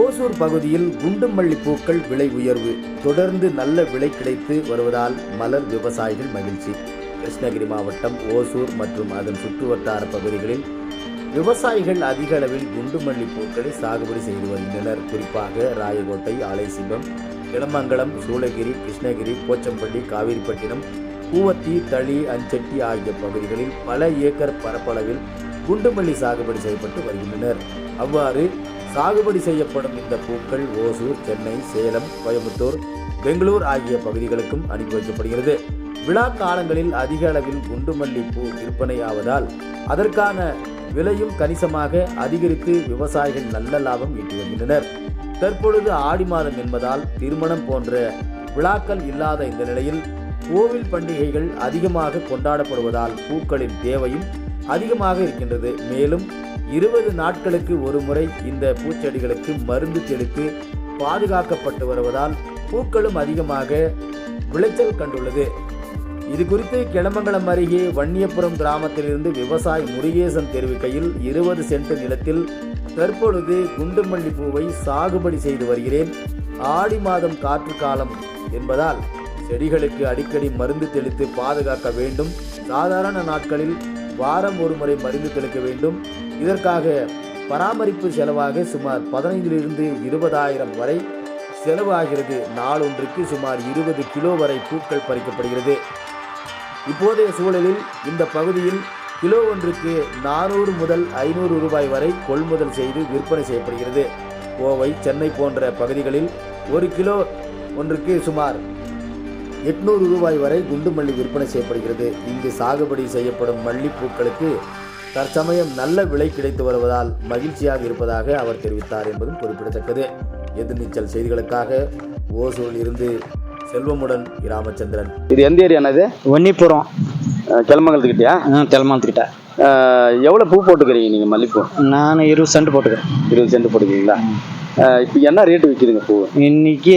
ஓசூர் பகுதியில் குண்டுமல்லி பூக்கள் விலை உயர்வு. தொடர்ந்து நல்ல விலை கிடைத்து வருவதால் மலர் விவசாயிகள் மகிழ்ச்சி. கிருஷ்ணகிரி மாவட்டம் ஓசூர் மற்றும் அதன் சுற்றுவட்டார பகுதிகளில் விவசாயிகள் அதிக அளவில் குண்டுமல்லி பூக்களை சாகுபடி செய்து வருகின்றனர். குறிப்பாக ராயகோட்டை ஆலைசிபம் இளமங்கலம் சூளகிரி கிருஷ்ணகிரி போச்சம்பள்ளி காவிரிப்பட்டினம் பூவத்தி தளி அஞ்சட்டி ஆகிய பகுதிகளில் பல ஏக்கர் பரப்பளவில் குண்டுமல்லி சாகுபடி செய்யப்பட்டு வருகின்றனர். அவ்வாறு சாகுபடி செய்யப்படும் இந்த பூக்கள் ஓசூர் சென்னை சேலம் கோயம்புத்தூர் பெங்களூர் ஆகிய பகுதிகளுக்கும் அனுப்பி வைக்கப்படுகிறது விழா காலங்களில் அதிக அளவில் குண்டுமல்லி பூ விற்பனையாவதால் அதற்கான விலையும் கணிசமாக அதிகரித்து விவசாயிகள் நல்ல லாபம் ஈட்டி வருகின்றனர். தற்பொழுது ஆடி மாதம் என்பதால் திருமணம் போன்ற விழாக்கள் இல்லாத இந்த நிலையில் கோவில் பண்டிகைகள் அதிகமாக கொண்டாடப்படுவதால் பூக்களின் தேவையும் அதிகமாக இருக்கின்றது. மேலும் இருபது நாட்களுக்கு ஒரு முறை இந்த பூச்செடிகளுக்கு மருந்து தெளித்து பாதுகாக்கப்பட்டு வருவதால் பூக்களும் அதிகமாக விளைச்சல் கண்டுள்ளது. இது குறித்து கிளமங்கலம் அருகே வன்னியபுரம் கிராமத்திலிருந்து விவசாயி முருகேசன் தெரிவிக்கையில் இருபது சென்ட் நிலத்தில் தற்பொழுது குண்டுமல்லி பூவை சாகுபடி செய்து வருகிறேன். ஆடி மாதம் காற்று காலம் என்பதால் செடிகளுக்கு அடிக்கடி மருந்து தெளித்து பாதுகாக்க வேண்டும். சாதாரண நாட்களில் வாரம் ஒரு முறை மருந்து தெளிக்க வேண்டும். இதற்காக பராமரிப்பு செலவாக சுமார் பதினைந்திலிருந்து இருபதாயிரம் வரை செலவாகிறது. நாளொன்றுக்கு சுமார் இருபது கிலோ வரை பூக்கள் பறிக்கப்படுகிறது. இப்போதைய சூழலில் இந்த பகுதியில் கிலோ ஒன்றுக்கு நானூறு முதல் ஐநூறு ரூபாய் வரை கொள்முதல் செய்து விற்பனை செய்யப்படுகிறது. கோவை சென்னை போன்ற பகுதிகளில் ஒரு கிலோ ஒன்றுக்கு சுமார் எட்நூறு ரூபாய் வரை குண்டு மல்லி விற்பனை செய்யப்படுகிறது. இங்கு சாகுபடி செய்யப்படும் மல்லிப்பூக்களுக்கு தற்சமயம் நல்ல விலை கிடைத்து வருவதால் மகிழ்ச்சியாக இருப்பதாக அவர் தெரிவித்தார் என்பதும் குறிப்பிடத்தக்கது. எதிர்நீச்சல் செய்திகளுக்காக ஓசூரில் இருந்து செல்வமுடன் ராமச்சந்திரன். இது எந்த ஏரியாண்ணா இது? ஒன்னிப்புறம் கிளமங்கலத்துக்கிட்டயா தெலமாத்துக்கிட்ட எவ்வளோ பூ போட்டுக்கிறீங்க நீங்கள் மல்லிப்பூ? நான் இருபது சென்ட் போட்டுக்கிறேன். இருபது சென்ட் போட்டுக்கிறீங்களா? இப்போ என்ன ரேட்டு விற்கிதுங்க பூ? இன்னைக்கு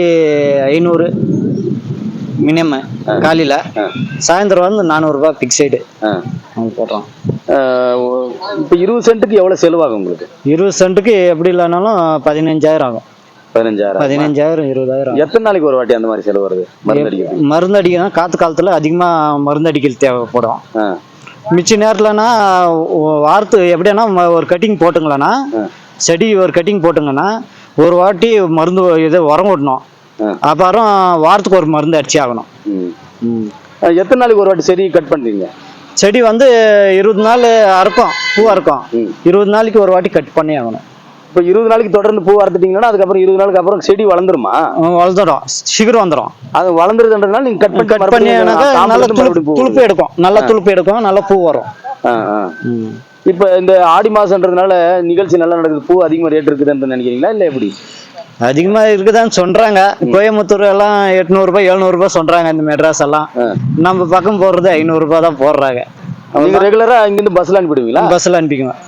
ஐநூறு. மினிமம். காலையில். சாயந்தரம் வந்து நானூறுரூபா ஃபிக்ஸைடு ஆ. போடுறோம் இப்போ இருபது சென்ட்டுக்கு எவ்வளோ செலவாகும் உங்களுக்கு? இருபது சென்ட்டுக்கு எப்படி இல்லைனாலும் பதினஞ்சாயிரம் ஆகும். பதினஞ்சாயிரம். பதினஞ்சாயிரம் இருபதாயிரம். எத்தனை நாளைக்கு ஒரு வாட்டி அந்த மாதிரி செலவு வருது? மருந்து அடிக்கிறது மருந்து அடிக்கணும் காற்று காலத்தில் அதிகமாக மருந்து அடிக்கல் தேவைப்படும் மிச்ச நேரத்துலனா வாரத்து எப்படின்னா ஒரு கட்டிங் போட்டுங்களேன்னா. செடி ஒரு கட்டிங் போட்டுங்கன்னா ஒரு வாட்டி மருந்து இது உரம் விடணும். அப்புறம் வாரத்துக்கு ஒரு மருந்து அடிச்சு ஆகணும். எத்தனை நாளைக்கு ஒரு வாட்டி செடி கட் பண்ணுறீங்க செடி வந்து இருபது நாள் அறுக்கும் பூ அறுக்கும். இருபது நாளைக்கு ஒரு வாட்டி கட் பண்ணி ஆகணும். இப்போ இருபது நாளைக்கு தொடர்ந்து பூ வளர்த்துட்டீங்கன்னா அதுக்கப்புறம் இருபது நாளுக்கு அப்புறம் செடி வளர்ந்துருமா? வளர்ந்துடும். சீக்கிரம் வந்துடும் அது வளர்ந்துருதுன்றதுனால நீங்கள் கட் பண்ணி கட் பண்ணினாக்கா நல்ல துளுப்பு எடுக்கும். நல்ல துளுப்பு எடுக்கும். நல்ல பூ வரும். இப்போ இந்த ஆடி மாசம்ன்றதுனால நிகழ்ச்சி நல்லா நடக்குது. பூ அதிகமாக ரேட் இருக்குதுன்னு நினைக்கிறீங்களா? இல்லை எப்படி? அதிகமா இருக்குதான்னு சொல்றாங்க. கோயம்புத்தூர் எல்லாம் எட்நூறுபா எழுநூறுபா சொல்றாங்க இந்த மெட்ராஸ் எல்லாம். நம்ம பக்கம் போடுறது ஐநூறுரூபா தான் போடுறாங்க. நீங்க ரெகுலரா இங்கிருந்து பஸ்ல அனுப்பிடுவீங்களா? பஸ்ஸில் அனுப்பிக்குவேன்.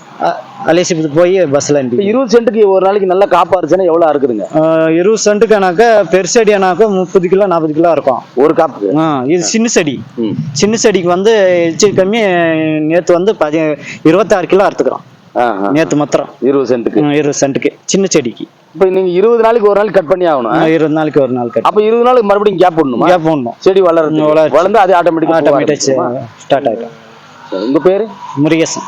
அலேசிபுரத்துக்கு போய் பஸ்ஸில் அனுப்பி இருபது சென்ட்டுக்கு ஒரு நாளைக்கு நல்லா காப்பாருச்சுன்னா எவ்வளோ இருக்குதுங்க இருபது சென்ட்டுக்கானாக்கா பெருசடியானாக்கா முப்பது கிலோ நாற்பது கிலோ இருக்கும் ஒரு காப்புக்கு? ஆ, இது சின்ன செடி. சின்ன செடிக்கு வந்து எச்சு கம்மி நேற்று வந்து பதி இருபத்தாறு கிலோ அறுத்துக்கிறோம். நேற்று மாத்திரம். இருபது சென்ட்டுக்கு? இருபது சென்ட்டுக்கு. சின்ன செடிக்கு. இப்போ நீங்க இருபது நாளைக்கு ஒரு நாளைக்கு கட் பண்ணி ஆகணும் இருபது நாளைக்கு ஒரு நாள் கட்டி அப்போ இருபது நாளுக்கு மறுபடியும் கேப் போடணுமா? கேப் போடணும். செடி வளர்ச்சி. வளர்ந்து அது ஆட்டோமேட்டிக்காக ஆட்டோமேட்டிக் ஸ்டார்ட் ஆகிடும் உங்க பேரு? முருகேசன்.